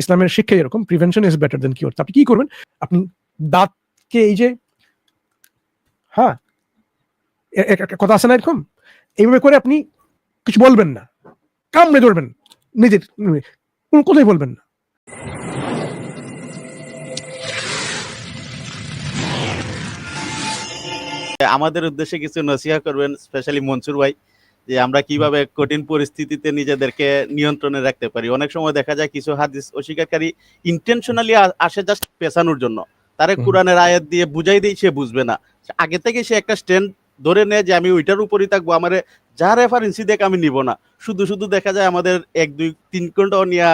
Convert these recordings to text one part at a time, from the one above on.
ইসলামের শিক্ষা এরকম prevention is better than cure আপনি কি করবেন? আপনি দাঁতকে এই যে হ্যাঁ কথা আছে না এরকম? এইভাবে করে আপনি কিছু বলবেন না। কামড়ে ধরবেন নিজের, কোনো কথাই বলবেন না। আমাদের উদ্দেশ্যে কিছু নসিহা করবেন স্পেশালি মনসুর ভাই। যে আমরা কীভাবে কঠিন পরিস্থিতিতে নিজেদেরকে নিয়ন্ত্রণে রাখতে পারি। অনেক সময় দেখা যায় কিছু হাদিস অস্বীকারী ইন্টেনশনালি আসে জাস্ট পেছানোর জন্য। তারে। কোরআনের আয়াত দিয়ে বুঝাই দিই সে বুঝবে না। আগে থেকে সে একটা স্ট্যান্ড ধরে নেয় যে আমি ওইটার উপরই থাকব আমার যা রেফারেন্সি দেখ আমি নিব না। শুধু শুধু দেখা যায় আমাদের এক দুই তিন ঘন্টাও নিয়ে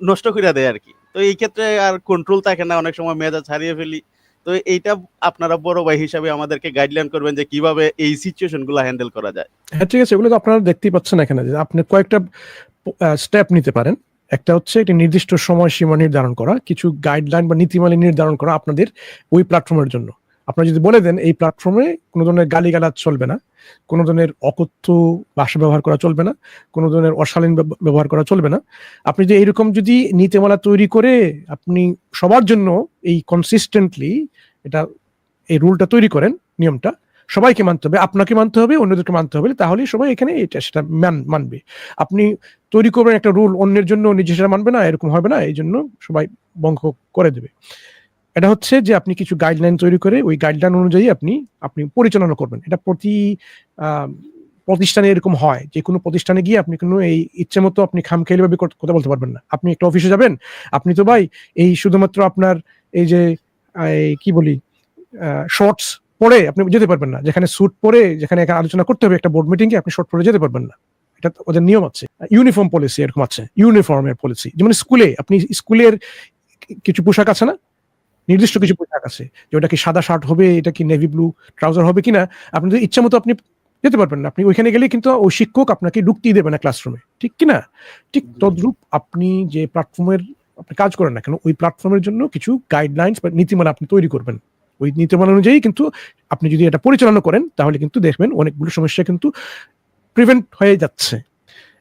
নষ্ট করে দেয় আর কি। তো এই ক্ষেত্রে আর কন্ট্রোল থাকে না অনেক সময় মেজাজ হারিয়ে ফেলি। তো এইটা আপনারা বড় ভাই হিসাবে আমাদেরকে গাইডলাইন করবেন যে কীভাবে এই সিচুয়েশনগুলো হ্যান্ডেল করা যায়। হ্যাঁ ঠিক আছে, এগুলো তো আপনারা দেখতেই পাচ্ছেন এখানে যে আপনি কয়েকটা স্টেপ নিতে পারেন। একটা হচ্ছে একটি নির্দিষ্ট সময়সীমা নির্ধারণ করা, কিছু গাইডলাইন বা নীতিমালা নির্ধারণ করা আপনাদের ওই প্ল্যাটফর্মের জন্য। আপনারা যদি বলে দেন, এই প্ল্যাটফর্মে কোনো ধরনের গালিগালাজ চলবে না, কোনো ধরনের অকথ্য ভাষা ব্যবহার করা চলবে না, কোনো ধরনের অশালীন ব্যবহার করা চলবে না। আপনি যদি এইরকম যদি নীতিমালা তৈরি করে আপনি সবার জন্য এই কনসিস্টেন্টলি এটা, এই রুলটা তৈরি করেন, নিয়মটা, সবাইকে মানতে হবে, আপনাকে মানতে হবে, অন্যদেরকে মানতে হবে, তাহলে সবাই এখানে এটা, সেটা মান, মানবে। আপনি তৈরি করবেন একটা রুল অন্যের জন্য নিজে সেটা মানবে না, এরকম হবে না এই জন্য সবাই বঙ্গ করে দেবে। এটা হচ্ছে যে আপনি কিছু গাইডলাইন তৈরি করে ওই গাইডলাইন অনুযায়ী আপনি আপনি পরিচালনা করবেন। এটা প্রতি প্রতিষ্ঠানে এরকম হয়। যে কোনো প্রতিষ্ঠানে গিয়ে আপনি কোনো এই ইচ্ছে মতো আপনি খামখেয়ালি ভাবে কথা বলতে পারবেন না। আপনি একটা অফিসে যাবেন, আপনি তো ভাই এই শুধুমাত্র আপনার এই যে কি বলি শর্টস পরে আপনি যেতে পারবেন না। যেখানে স্যুট পরে যেখানে আলোচনা করতে হবে, একটা বোর্ড মিটিং এ আপনি শর্ট পরে যেতে পারবেন না। এটা ওদের নিয়ম আছে। ইউনিফর্ম পলিসি এরকম আছে। ইউনিফর্মের পলিসি যেমন স্কুলে আপনি স্কুলের কিছু পোশাক আছে না? নির্দিষ্ট কিছু পোশাক আছে, যে ওটা কি সাদা শার্ট হবে, এটা কি নেভি ব্লু ট্রাউজার হবে কিনা আপনি যদি ইচ্ছা মতো আপনি যেতে পারবেন না। আপনি ওইখানে গেলে কিন্তু ওই শিক্ষক আপনাকে ঢুকতেই দেবে না ক্লাসরুমে ঠিক কিনা ঠিক তদ্রূপ আপনি যে প্ল্যাটফর্মের আপনি কাজ করেন না কেন, ওই প্ল্যাটফর্মের জন্য কিছু গাইডলাইন্স বা নীতিমালা আপনি তৈরি করবেন। ওই নীতিমালা অনুযায়ী কিন্তু আপনি যদি এটা পরিচালনা করেন, তাহলে কিন্তু দেখবেন অনেকগুলো সমস্যা কিন্তু প্রিভেন্ট হয়ে যাচ্ছে।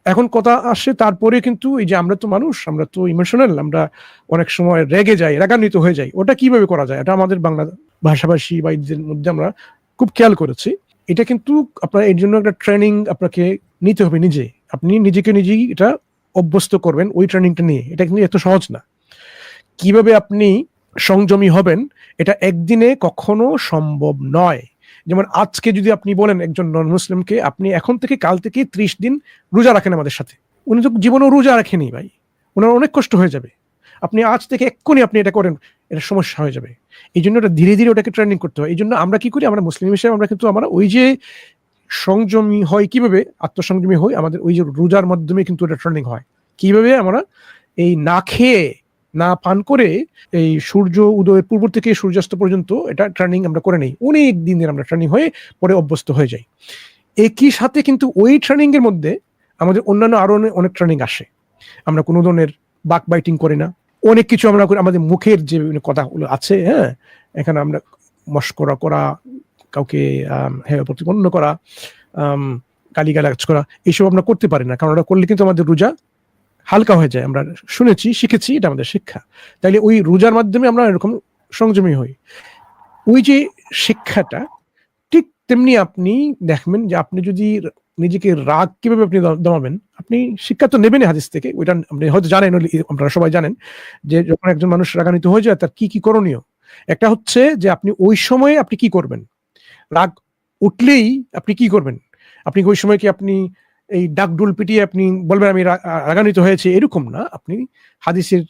এখন কথা আসে তারপরে কিন্তু এই যে আমরা তো মানুষ, আমরা তো ইমোশনাল আমরা অনেক সময় রেগে যাই, রাগান্বিত হয়ে যাই। ওটা কীভাবে করা যায়? এটা আমাদের বাংলা ভাষাভাষী বা এদের মধ্যে আমরা খুব খেয়াল করেছি। এটা কিন্তু আপনার এর জন্য একটা ট্রেনিং আপনাকে নিতে হবে নিজে। আপনি নিজেকে নিজেই এটা অভ্যস্ত করবেন ওই ট্রেনিংটা নিয়ে। এটা কিন্তু এত সহজ না। কীভাবে আপনি সংযমী হবেন, এটা একদিনে কখনো সম্ভব নয়। যেমন আজকে যদি আপনি বলেন একজন নন মুসলিমকে আপনি এখন থেকে কাল থেকে ত্রিশ দিন রোজা রাখেন আমাদের সাথে। উনি তো জীবনেও রোজা রাখেনি ভাই। ওনার অনেক কষ্ট হয়ে যাবে। আপনি আজ থেকে এক্ষুনি আপনি এটা করেন, এটা সমস্যা হয়ে যাবে। এই জন্য ওটা ধীরে ধীরে ওটাকে ট্রেনিং করতে হয়। এই জন্য আমরা কি করি? আমরা মুসলিম হিসেবে আমরা কিন্তু আমরা ওই যে সংযমী হয় কীভাবে? আত্মসংযমী হয় আমাদের ওই যে রোজার মাধ্যমে কিন্তু এটা ট্রেনিং হয়। কীভাবে আমরা এই না খেয়ে না পান করে এই সূর্য উদয়ের পূর্ব থেকে সূর্যাস্ত পর্যন্ত এটা ট্রেনিং আমরা করে নেই। অনেক দিনের আমরা ট্রেনিং হয়ে পরে অভ্যস্ত হয়ে যাই। একই সাথে কিন্তু ওই ট্রেনিং এর মধ্যে আমাদের অন্যান্য আরও অনেক- ট্রেনিং আসে। আমরা কোনো ধরনের বাক বাইটিং করি না। অনেক কিছু আমরা করি, আমাদের মুখের যে কথাগুলো আছে হ্যাঁ এখানে আমরা মস্করা করা, কাউকে হ্যাঁ প্রতিপন্ন করা গালিগালাজ করা এইসব আমরা করতে পারি না। কারণ ওটা করলে কিন্তু আমাদের রোজা হালকা হয়ে যায়, আমরা শুনেছি, শিখেছি, এটা আমাদের শিক্ষা। তাইলে ওই রোজার মাধ্যমে আমরা এরকম সংযমী হই। ওই যে শিক্ষাটা, ঠিক তেমনি আপনি দেখবেন যে আপনি যদি নিজেকে রাগ কীভাবে আপনি দমাবেন, আপনি শিক্ষা তো নেবেন হাদিস থেকে, ওইটা আপনি হয়তো জানেন আপনারা সবাই জানেন, যে যখন একজন মানুষ রাগান্বিত হয়ে যায়, তার কি কি করণীয়? একটা হচ্ছে যে আপনি ওই সময়ে আপনি কি করবেন? রাগ উঠলেই আপনি কি করবেন? আপনি ওই সময় কি আপনি এই ডাকডুল পিটিয়ে আপনি বলবেন আমি রাগান্বিত হয়েছে, এরকম না। আপনি হাদিসের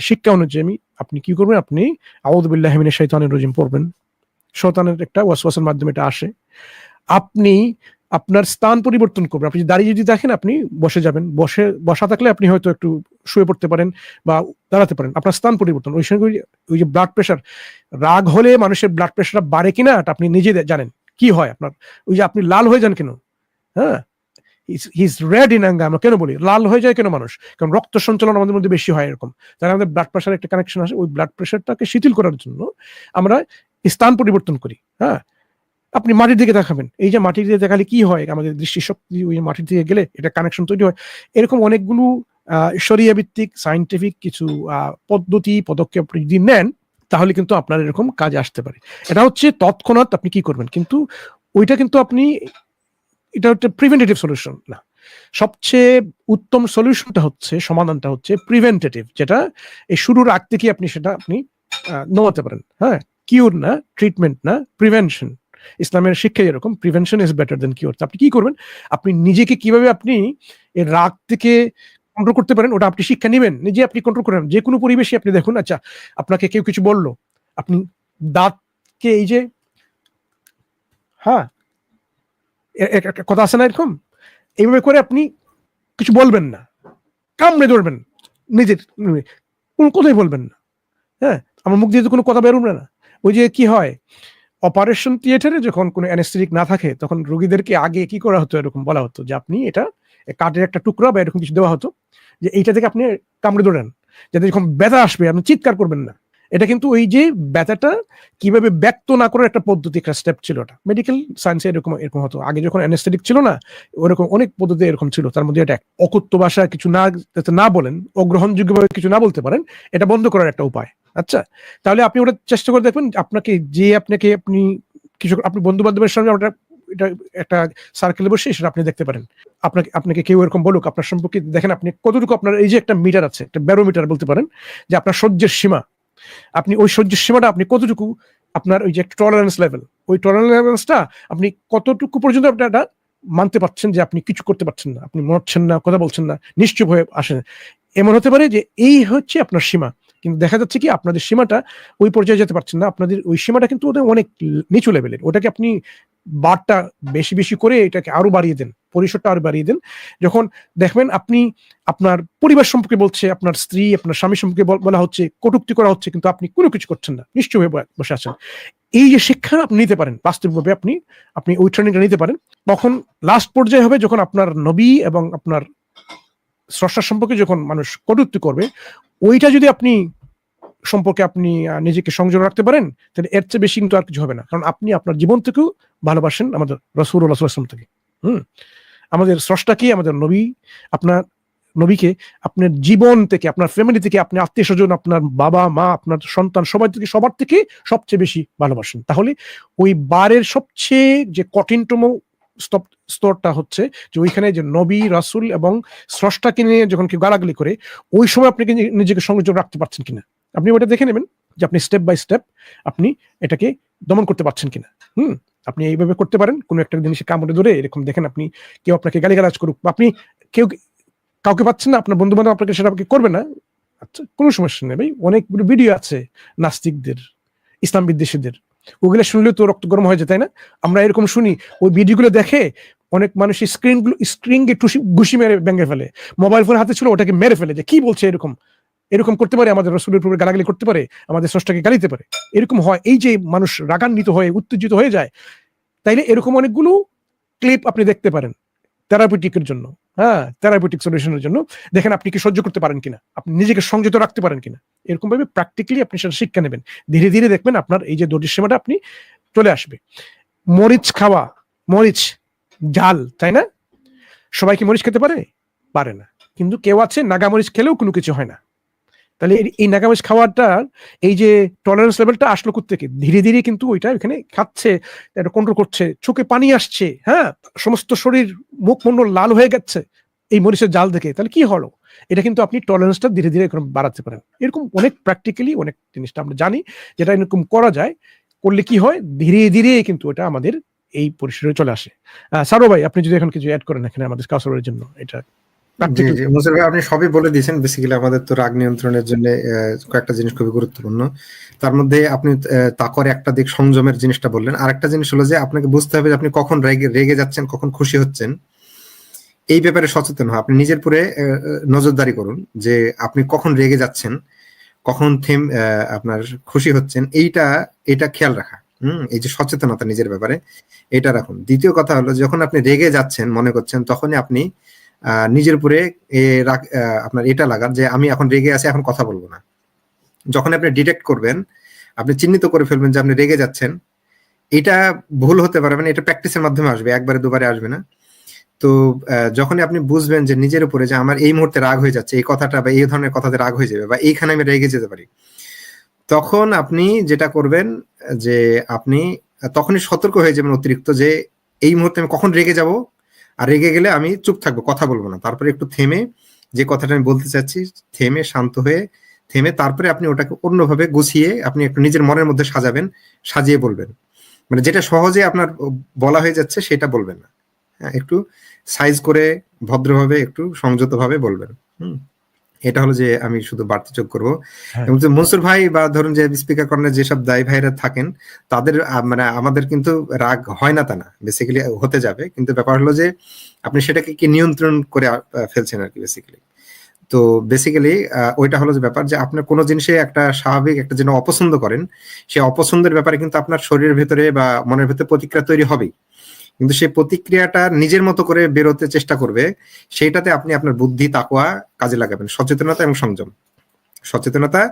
শিক্ষা অনুযায়ী আপনি কি করবেন? আপনি আউদুবিল্লাহ মিনের শৈতানের রজিম পড়বেন। শয়তানের একটা ওয়াসওয়াসের মাধ্যমে এটা আসে। আপনি আপনার স্থান পরিবর্তন করবেন। আপনি দাঁড়িয়ে যদি দেখেন, আপনি বসে যাবেন। বসে, বসা থাকলে আপনি হয়তো একটু শুয়ে পড়তে পারেন বা দাঁড়াতে পারেন। আপনার স্থান পরিবর্তন। ওই সঙ্গে ওই- যে ব্লাড প্রেশার রাগ হলে মানুষের ব্লাড প্রেশার বাড়ে কিনা আপনি নিজে জানেন। কি হয় আপনার? ওই যে আপনি লাল হয়ে যান কেন? হ্যাঁ? হিজ রেড ইন অ্যাঙ্গার আমরা কেন বলি? লাল হয়ে যায় কেন মানুষ? কারণ রক্ত সঞ্চালন আমাদের মধ্যে বেশি হয় এরকম। তাহলে আমাদের ব্লাড প্রেশার একটা কানেকশন আসে, ওই ব্লাড প্রেশারটাকে শিথিল করার জন্য আমরা স্থান পরিবর্তন করি হ্যাঁ? আপনি মাটির দিকে দেখাবেন। এই যে মাটির দিকে দেখালে কি হয়? আমাদের দৃষ্টিশক্তি ওই মাটির দিকে গেলে এটা কানেকশন তৈরি হয়। এরকম অনেকগুলো শরিয়া ভিত্তিক সাইন্টিফিক কিছু পদ্ধতি, পদক্ষেপ যদি নেন, তাহলে কিন্তু আপনার এরকম কাজে আসতে পারে। এটা হচ্ছে তৎক্ষণাৎ আপনি কি করবেন? কিন্তু ওইটা কিন্তু আপনি এটা হচ্ছে প্রিভেন্টেটিভ সলিউশন না। সবচেয়ে উত্তম সলিউশনটা হচ্ছে সমাধানটা হচ্ছে প্রিভেন্টেটিভ যেটা এই শুরুর আগ থেকে আপনি সেটা আপনি আহ, নেওয়াতে পারেন। হ্যাঁ কিউর না ট্রিটমেন্ট না প্রিভেনশন ইসলামের শিক্ষা এরকম prevention is better than cure আপনি কি করবেন? আপনি নিজেকে কীভাবে আপনি এই রাগ থেকে কন্ট্রোল করতে পারেন ওটা আপনি শিক্ষা নেবেন। নিজে আপনি কন্ট্রোল করেন যে কোনো পরিবেশে আপনি দেখুন আচ্ছা আপনাকে কেউ কিছু বলল আপনি দাঁতকে এই যে হ্যাঁ কথা আছে না এরকম? এইভাবে করে আপনি কিছু বলবেন না। কামড়ে ধরবেন নিজের কোনো কথাই বলবেন না। হ্যাঁ? আমার মুখ দিয়ে তো কোনো কথা বেরোবে না। ওই যে কি হয়, অপারেশন থিয়েটারে যখন কোনো অ্যানেস্থেটিক না থাকে, তখন রোগীদেরকে আগে কি করা হতো, এরকম বলা হতো যে আপনি এটা কাঠের একটা টুকরা বা এরকম কিছু দেওয়া হতো যে এইটা থেকে আপনি কামড়ে ধরেন। যাতে যখন ব্যথা আসবে, আপনি চিৎকার করবেন না। এটা কিন্তু ওই যে ব্যথাটা কীভাবে ব্যক্ত না করার একটা পদ্ধতি, একটা স্টেপ ছিল ওটা। মেডিকেল সায়েন্সে এরকম এরকম হতো। আগে যখন অ্যানেস্থেটিক ছিল না, ওরকম অনেক পদ্ধতি এরকম ছিল। তার মধ্যে এটা এক। অকথ্য ভাষা কিছু না, যাতে না বলেন, অগ্রহণযোগ্যভাবে কিছু না বলতে পারেন, এটা বন্ধ করার একটা উপায়। আচ্ছা তাহলে আপনি ওটা চেষ্টা করে দেখবেন, আপনাকে যে আপনাকে আপনি কিছু আপনি বন্ধু বান্ধবের সঙ্গে ওটা, এটা একটা সার্কেলে বসে সেটা আপনি দেখতে পারেন। আপনাকে আপনাকে কেউ এরকম বলুক, আপনার সম্পর্কে দেখেন আপনি কতটুকু আপনার, এই যে একটা মিটার আছে, একটা ব্যারোমিটার বলতে পারেন, যে আপনার সহ্যের সীমা আপনি ওই সহ্যের সীমাটা আপনি কতটুকু আপনার ওই যে একটা টলারেন্স লেভেল ওই টলারেন্সটা আপনি কতটুকু পর্যন্ত আপনি এটা মানতে পারছেন যে আপনি কিছু করতে পারছেন না, আপনি মরছেন না, কথা বলছেন না, নিশ্চুপ হয়ে আসেন। এমন হতে পারে যে এই হচ্ছে আপনার সীমা, কিন্তু দেখা যাচ্ছে কি আপনাদের সীমাটা ওই পর্যায়ে যেতে পারছেন না, আপনাদের ওই সীমাটা কিন্তু ওদের অনেক নিচু লেভেলের ওটাকে আপনি বারটা বেশি বেশি করে এটাকে আরও বাড়িয়ে দেন, পরিসরটা আরও বাড়িয়ে দেন। যখন দেখবেন আপনি আপনার পরিবার সম্পর্কে বলছে, আপনার স্ত্রী, আপনার স্বামী সম্পর্কে বল- হচ্ছে, কটুক্তি করা হচ্ছে, কিন্তু আপনি কোনো কিছু করছেন না নিশ্চয় হয়ে বসে আছেন। এই যে শিক্ষা আপনি নিতে পারেন, বাস্তবিকভাবে আপনি আপনি ওই ট্রেনিংটা নিতে পারেন, তখন লাস্ট পর্যায়ে হবে যখন আপনার নবী এবং আপনার স্রষ্টার সম্পর্কে যখন মানুষ কটুক্তি করবে, ওইটা যদি আপনি সম্পর্কে আপনি নিজেকে সংযোগ রাখতে পারেন, তাহলে এর চেয়ে বেশি কিন্তু আর কিছু হবে না। কারণ আপনি আপনার জীবন থেকেও ভালোবাসেন আমাদের রসুল আসলাম থেকে। হুম? আমাদের স্রষ্টাকে আমাদের নবী? আপনার নবীকে, আপনার জীবন থেকে, আপনার ফ্যামিলি থেকে আপনার আত্মীয় স্বজন, আপনার বাবা, মা, আপনার সন্তান, সবাই থেকে, সবার থেকে সবচেয়ে বেশি ভালোবাসেন। তাহলে ওই বারের সবচেয়ে যে কঠিনতম স্তরটা হচ্ছে যে ওইখানে যে নবী, রাসুল এবং স্রষ্টাকে নিয়ে যখন কেউ গালাগালি করে, ওই সময় আপনি নিজেকে সংযোগ রাখতে পারছেন কিনা? আপনি ওটা দেখে নেবেন যে আপনি স্টেপ বাই স্টেপ আপনি এটাকে দমন করতে পারছেন কিনা। হুম? আপনি এইভাবে করতে পারেন, কোনো একটা জিনিসে কামড়ে ধরে এরকম দেখেন আপনি কেউ আপনাকে গালিগালাজ করুক বা আপনি কেউ কাউকে পাচ্ছেন না, আপনার বন্ধু বান্ধব আপনাকে সেটা আপনাকে করবে না। আচ্ছা কোনো সমস্যা নেই ভাই অনেক ভিডিও আছে নাস্তিকদের, ইসলাম বিদ্বেষীদের। ওগুলো শুনলে তো রক্ত গরম হয়ে যায়, তাই না? আমরা এরকম শুনি, ওই ভিডিওগুলো দেখে অনেক মানুষ স্ক্রিনগুলো স্ক্রিনকে টুসি ঘুষি মেরে ভেঙে ফেলে। মোবাইল ফোন হাতে ছিল, ওটাকে মেরে ফেলে যে কি বলছে এরকম? এরকম করতে পারে, আমাদের রসুলের উপরে গালাগালি করতে পারে, আমাদের স্রষ্টাকে গালিতে পারে। এরকম হয়, এই যে মানুষ রাগান্বিত হয়ে, উত্তেজিত হয়ে যায়, তাইলে এরকম অনেকগুলো ক্লিপ আপনি দেখতে পারেন থেরাপিটিকের জন্য হ্যাঁ থেরাপিটিক সলিউশনের জন্য। দেখেন আপনি কি সহ্য করতে পারেন কিনা, আপনি নিজেকে সংযত রাখতে পারেন কিনা। এরকম ভাবে প্র্যাকটিক্যালি আপনি সেটা শিক্ষা নেবেন। ধীরে ধীরে দেখবেন আপনার এই যে দর্জির সীমাটা আপনি চলে আসবে। মরিচ খাওয়া, মরিচ ঝাল তাই না? সবাই কি মরিচ খেতে পারে? পারে না। কিন্তু কেউ আছে, নাগা মরিচ খেলেও কোনো কিছু হয় না। তাহলে এই- নাগামরিচ খাওয়াটা এই যে টলারেন্স লেভেলটা আসলো থেকে ধীরে ধীরে কিন্তু ওইটা এখানে খাচ্ছে, এটা কন্ট্রোল করছে। চোখে পানি আসছে হ্যাঁ? সমস্ত শরীর মুখ মন্ডল লাল হয়ে গেছে এই মরিচের জাল দেখে। তাহলে কি হলো? এটা কিন্তু আপনি টলারেন্সটা ধীরে ধীরে এরকম বাড়াতে পারেন। এরকম অনেক প্র্যাকটিক্যালি অনেক জিনিসটা আমরা জানি, যেটা এরকম করা যায়। করলে কি হয়? ধীরে ধীরে কিন্তু এটা আমাদের এই পরিসরে চলে আসে। সারো ভাই, আপনি যদি এখন কিছু অ্যাড করেন এখানে আমাদের কাউসারের জন্য, এটা মুসির ভাই আপনি সবই বলে দিয়েছেন বেসিক্যালি আমাদের তো রাগ নিয়ন্ত্রণের জন্য কয়েকটা জিনিস খুবই গুরুত্বপূর্ণ। তার মধ্যে আপনি তাকর একটা দিক সংযমের জিনিসটা বললেন। আর একটা জিনিস হলো যে আপনাকে বুঝতে হবে যে আপনি কখন রেগে রেগে যাচ্ছেন কখন খুশি হচ্ছেন। এই ব্যাপারে সচেতন হওয়া আপনি নিজের পুরে নজরদারি করুন যে আপনি কখন রেগে যাচ্ছেন কখন থেম আপনার খুশি হচ্ছেন। এইটা এটা খেয়াল রাখা। হুম এই যে সচেতনতা নিজের ব্যাপারে এটা রাখুন। দ্বিতীয় কথা হলো যখন আপনি রেগে যাচ্ছেন মনে করছেন তখনই আপনি নিজের উপরে আপনার এটা লাগান যে আমি এখন রেগে আছি, এখন কথা বলব না। যখন আপনি ডিটেক্ট করবেন, আপনি চিহ্নিত করে ফেলবেন যে আপনি রেগে যাচ্ছেন, এটা ভুল হতে পারে মানে এটা প্র্যাকটিসের মাধ্যমে আসবে, একবারে দুবারে আসবে না। তো যখনই আপনি বুঝবেন যে নিজের উপরে যে আমার এই মুহূর্তে রাগ হয়ে যাচ্ছে, এই কথাটা বা এই ধরনের কথাতে রাগ হয়ে যাবে বা এইখানে আমি রেগে যেতে পারি, তখন আপনি যেটা করবেন যে আপনি, তখনই সতর্ক হয়ে যাবেন অতিরিক্ত যে এই মুহূর্তে আমি কখন রেগে যাব আর রেগে গেলে আমি চুপ থাকব, কথা বলব না। তারপরে একটু থেমে যে কথাটা আমি বলতে চাচ্ছি, থেমে, শান্ত হয়ে, থেমে তারপরে আপনি ওটাকে অন্যভাবে গুছিয়ে আপনি একটু নিজের মনের মধ্যে সাজাবেন, সাজিয়ে বলবেন। মানে যেটা সহজে আপনার বলা হয়ে যাচ্ছে সেটা বলবেন না। হ্যাঁ একটু সাইজ করে, ভদ্রভাবে, একটু সংযতভাবে বলবেন। হুম। এটা হলো যে আমি শুধু বাড়তি যোগ করব। হ্যাঁ। এবং যে মনসুর ভাই বা ধরুন যে স্পিকার কর্নার যেসব দায়ী ভাইরা থাকেন তাদের মানে আমাদের কিন্তু রাগ হয় না তা না বেসিক্যালি হতে যাবে। কিন্তু ব্যাপার হলো যে আপনি সেটাকে কি নিয়ন্ত্রণ করে ফেলছেন আর কি বেসিক্যালি তো বেসিক্যালি ওইটা হলো যে ব্যাপার যে আপনার কোনো জিনিসে একটা স্বাভাবিক একটা যেন অপছন্দ করেন সেই অপছন্দের ব্যাপারে কিন্তু আপনার শরীরের ভেতরে বা মনের ভেতরে প্রতিক্রিয়া তৈরি হবেই। কিন্তু সেই প্রতিক্রিয়াটা নিজের মতো করে বেরোতে চেষ্টা করবে সেইটাতে আপনি আপনার বুদ্ধি তাকোয়া কাজে লাগাবেন। সচেতনতা এবং সংযম। সচেতনতা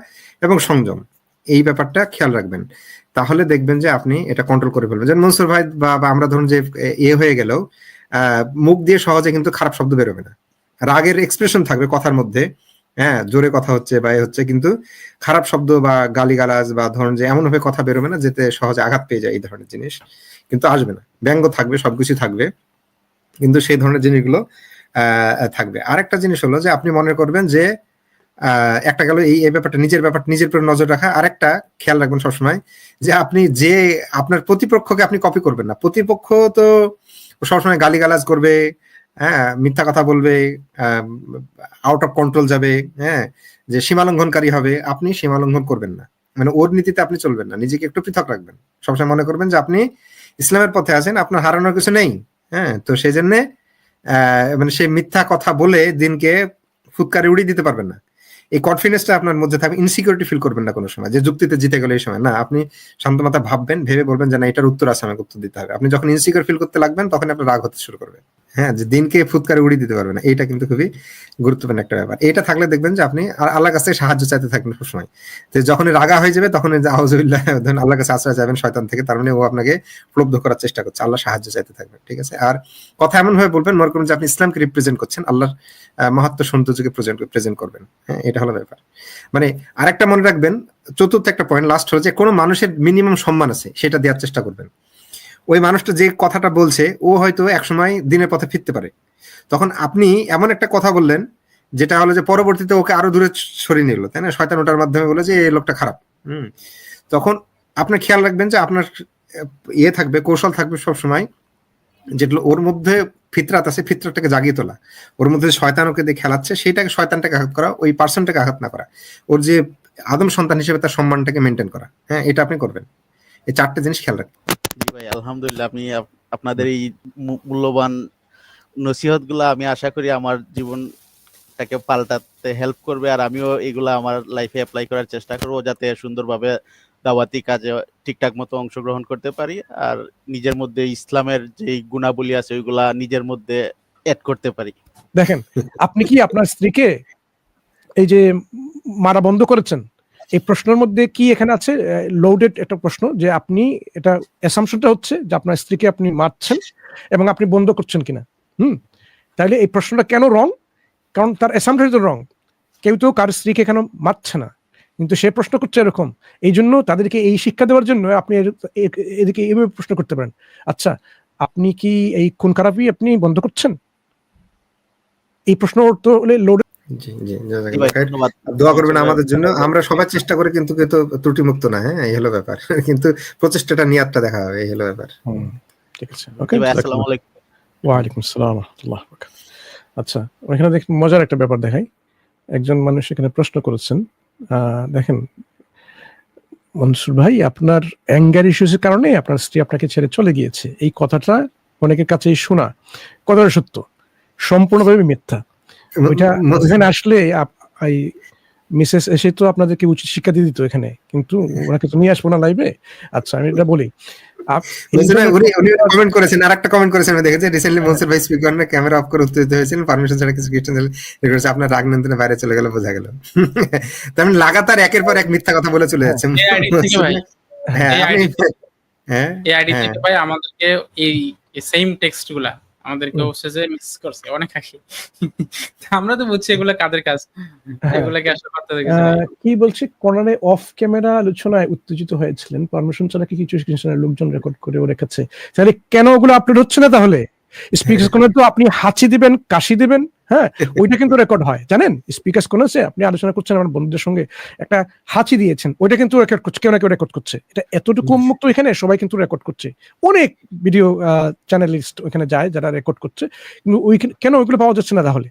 এবং সংযম এই ব্যাপারটা খেয়াল রাখবেন। তাহলে দেখবেন যে আপনি এটা কন্ট্রোল করে ফেলবেন। যেমন মনসুর ভাই বা আমরা ধরুন যে এ হয়ে আহ, মুখ দিয়ে সহজে কিন্তু খারাপ শব্দ বেরোবে না। রাগের এক্সপ্রেশন থাকবে কথার মধ্যে। হ্যাঁ জোরে কথা হচ্ছে বা এ হচ্ছে কিন্তু খারাপ শব্দ বা গালিগালাজ বা ধরুন যে এমনভাবে কথা বেরোবে না যেতে সহজে আঘাত পেয়ে যায় এই ধরনের জিনিস। কিন্তু আসবে না। ব্যঙ্গ থাকবে সবকিছু থাকবে। কিন্তু সেই ধরনের জিনিসগুলো থাকবে। আরেকটা জিনিস হলো যে আপনি মনে করবেন যে একটা গেল এই এই ব্যাপারটা, নিজের ব্যাপারটা নিজের উপর নজর রাখা। আরেকটা খেয়াল রাখবেন সবসময় যে আপনি যে, আপনার প্রতিপক্ষকে আপনি কপি করবেন না। প্রতিপক্ষ তো সবসময় গালিগালাজ করবে হ্যাঁ মিথ্যা কথা বলবে আউট অফ কন্ট্রোল যাবে হ্যাঁ যে সীমালঙ্ঘনকারী হবে। আপনি সীমালঙ্ঘন করবেন না। মানে ওর নীতিতে আপনি চলবেন না। নিজেকে একটু পৃথক রাখবেন। সবসময় মনে করবেন যে আপনি ইসলামের পথে আছেন, আপনার হারানোর কিছু নেই। হ্যাঁ তো সেই জন্য মানে সেই মিথ্যা কথা বলে দিনকে ফুৎকারে উড়িয়ে দিতে পারবেন না। এই কনফিডেন্সটা আপনার মধ্যে থাকবে ইনসিকিউরিটি ফিল করবেন না কোনো সময়, যে যুক্তিতে জিতে গেলে এই সময়। না, আপনি শান্ত মাথা ভাববেন, ভেবে বলবেন যে না, এটার উত্তর আছে, আমাকে উত্তর দিতে হবে। আপনি যখন ইনসিকিউর ফিল করতে লাগবেন তখন আপনার রাগ হতে শুরু করবে। হ্যাঁ যে দিনকে ফুৎকারে উড়িয়ে দিতে পারবে না। এইটা কিন্তু খুবই গুরুত্বপূর্ণ একটা ব্যাপার। এটা থাকলে দেখবেন যে আপনি আর আল্লাহর কাছ সাহায্য চাইতে থাকবেন সবসময় তো যখন রাগা হয়ে যাবে তখন যে ধরুন আল্লাহর কাছে আশ্রয় চাইবেন শয়তান থেকে, তার মানে ও আপনাকে প্রলব্ধ করার চেষ্টা করছে। আল্লাহ সাহায্য চাইতে থাকবেন ঠিক আছে? আর কথা এমন ভাবে বলবেন, মনে করুন যে আপনি ইসলামকে রিপ্রেজেন্ট করছেন, আল্লাহর মাহাত্ম সৌন্দর্যকে প্রেজেন্ট প্রেজেন্ট করবেন। হ্যাঁ এটা হলো ব্যাপার। মানে আরেকটা মনে রাখবেন, চতুর্থ একটা পয়েন্ট লাস্ট হলো যে কোনো মানুষের মিনিমাম সম্মান আছে, সেটা দেওয়ার চেষ্টা করবেন। ওই মানুষটা যে কথাটা বলছে, ও হয়তো একসময় দিনের পথে ফিরতে পারে। তখন আপনি এমন একটা কথা বললেন, যেটা হলো যে পরবর্তীতে ওকে আরও দূরে সরিয়ে নিল, তাই না? শয়তান ওটার মাধ্যমে বলে যে এই লোকটা খারাপ। হুম। তখন আপনার খেয়াল রাখবেন যে আপনার ইয়ে থাকবে, কৌশল থাকবে সব সময় যেগুলো ওর মধ্যে ফিতরাত আছে, ফিতরাতটাকে জাগিয়ে তোলা। ওর মধ্যে শয়তান ওকে দিয়ে খেলাচ্ছে, সেইটাকে শয়তানটাকে আঘাত করা, ওই পার্সনটাকে আঘাত না করা। ওর যে আদম সন্তান হিসেবে তার সম্মানটাকে মেনটেন করা। হ্যাঁ এটা আপনি করবেন। এই চারটে জিনিস খেয়াল রাখবেন। ভাই, আলহামদুলিল্লাহ আপনি আপনাদের এই মূল্যবান নসিহত আমি আশা করি আমার জীবনটাকে পাল্টাতে হেল্প করবে আর আমিও এগুলা আমার লাইফে অ্যাপ্লাই করার চেষ্টা করব যাতে সুন্দরভাবে দাওয়াতি কাজে ঠিকঠাক মতো অংশগ্রহণ করতে পারি আর নিজের মধ্যে ইসলামের যে গুণাবলী আছে ওইগুলা নিজের মধ্যে অ্যাড করতে পারি। দেখেন, আপনি কি আপনার স্ত্রীকে এই যে মারা বন্ধ করেছেন? এই প্রশ্নের মধ্যে কি এখানে আছে? লোডেড একটা প্রশ্ন যে আপনি এটা অ্যাসামশনটা হচ্ছে যে আপনার স্ত্রীকে আপনি মারছেন এবং আপনি বন্ধ করছেন কিনা। হুম? তাহলে এই প্রশ্নটা কেন রং কারণ তার অ্যাসামশন তো রং কেউ তো কার স্ত্রীকে এখানে মারছে না। কিন্তু সে প্রশ্ন করছে এরকম। এই জন্য তাদেরকে এই শিক্ষা দেওয়ার জন্য আপনি এদিকে এইভাবে প্রশ্ন করতে পারেন। আচ্ছা আপনি কি এই খুন খারাপই আপনি বন্ধ করছেন? এই প্রশ্ন তো লোড জি জি দোয়া করবেন আমাদের জন্য। আমরা সবাই চেষ্টা করে কিন্তু কিন্তু ত্রুটি মুক্ত না হ্যাঁ এই হলো ব্যাপার। কিন্তু প্রচেষ্টাটা নিয়াতটা দেখা হবে এই হলো ব্যাপার। ঠিক আছে। ওকে আসসালামু আলাইকুম। ওয়ালাইকুম আসসালাম রহমতুল্লাহ আচ্ছা এখানে দেখ মজার একটা ব্যাপার দেখাই। একজন মানুষ এখানে প্রশ্ন করেছেন আহ, দেখেন মনসুর ভাই আপনার অ্যাঙ্গার ইস্যুসের কারণে আপনার স্ত্রী আপনাকে ছেড়ে চলে গিয়েছে। এই কথাটা অনেকের কাছেই শোনা। কথাটা সত্য। সম্পূর্ণভাবে মিথ্যা। ওইটা এখানে আসলে এই মিসেস এসে তো আপনাদেরকে উচিত শিক্ষা দিয়ে দিত এখানে কিন্তু ওনাকে তো নিয়ে আসব না লাইভে আচ্ছা আমি এটা বলি। উনি কমেন্ট করেছেন আরেকটা কমেন্ট করেছেন আমি দেখেছি রিসেন্টলি মনসুর ভাই স্পিকার না ক্যামেরা অফ করে উত্তেজিত হয়েছিলেন পারমিশন ছাড়া কিছু আপনার রাগ নিয়ন্ত্রণে বাইরে চলে গেল বোঝা গেল। তার মানে লাগাতার একের পর এক মিথ্যা কথা বলে চলে যাচ্ছে। হ্যাঁ হ্যাঁ হ্যাঁ। আমাদেরকে এই সেম টেক্সটগুলা আমাদেরকে। অবশ্যই যে মিস করছে অনেক হাসি আমরা তো বুঝছি এগুলো কাদের কাজ। এগুলোকে আসলে করতে দেখেছি কি বলছি কোনারে অফ ক্যামেরা আলোচনায় উত্তেজিত হয়েছিলেন পারমিশন ছাড়া কি কিছু স্ক্রিনশটের লোকজন রেকর্ড করে রেখেছে তাহলে কেন ওগুলো আপলোড হচ্ছে না তাহলে স্পিকার কোনে তো আপনি হাঁচি দিবেন কাশি দিবেন হ্যাঁ ওইটা কিন্তু রেকর্ড হয়। জানেন? স্পিকার কোন আছে আপনি আলোচনা করছেন আমার বন্ধুদের সঙ্গে একটা হাঁচি দিয়েছেন ওইটা কিন্তু রেকর্ড করছে কেউ না কেউ রেকর্ড করছে। এটা এতটুকু মুক্ত এখানে সবাই কিন্তু রেকর্ড করছে। অনেক ভিডিও চ্যানেলিস্ট ওইখানে যায় যারা রেকর্ড করছে। কিন্তু ওই কেন ওইগুলো পাওয়া যাচ্ছে না তাহলে?